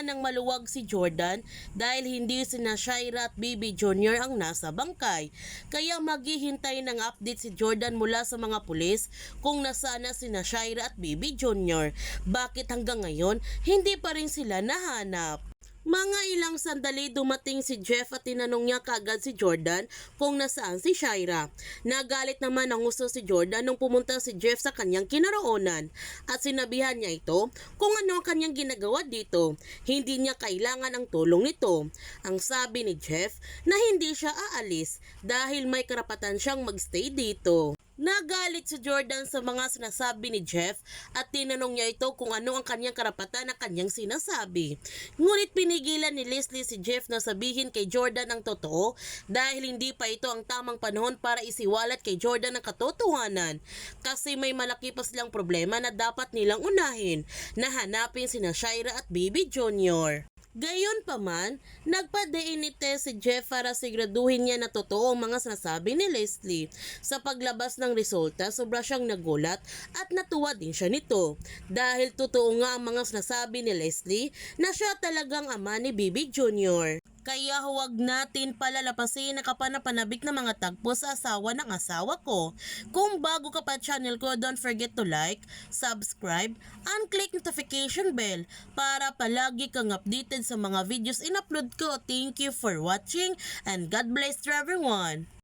naman ng maluwag si Jordan dahil hindi sina Shaira at Bibi Jr. ang nasa bangkay. Kaya maghihintay ng update si Jordan mula sa mga pulis kung nasana sina Shaira at Bibi Jr. Bakit hanggang ngayon hindi pa rin sila nahanap? Mga ilang sandali dumating si Jeff at tinanong niya kagad si Jordan kung nasaan si Shaira. Nagalit naman ang gusto si Jordan nung pumunta si Jeff sa kanyang kinaroonan at sinabihan niya ito kung ano ang kanyang ginagawa dito. Hindi niya kailangan ang tulong nito. Ang sabi ni Jeff na hindi siya aalis dahil may karapatan siyang magstay dito. Nagalit si Jordan sa mga sinasabi ni Jeff at tinanong niya ito kung ano ang kanyang karapatan na kanyang sinasabi. Ngunit pinigilan ni Leslie si Jeff na sabihin kay Jordan ang totoo dahil hindi pa ito ang tamang panahon para isiwalat kay Jordan ang katotohanan kasi may malaki pa silang problema na dapat nilang unahin na hanapin sina Shaira at Baby Junior. Gayon pa man, nagpa-DNA test si Jeff para siguraduhin niya na totoo ang mga sinasabi ni Leslie. Sa paglabas ng resulta, sobra siyang nagulat at natuwa din siya nito. Dahil totoo nga ang mga sinasabi ni Leslie na siya talagang ama ni Bibi Jr. Kaya huwag natin palalapasin na kapanapanabik na mga tagpo sa asawa ng asawa ko. Kung bago ka pa channel ko, don't forget to like, subscribe, and click notification bell para palagi kang updated sa mga videos in-upload ko. Thank you for watching and God bless to everyone.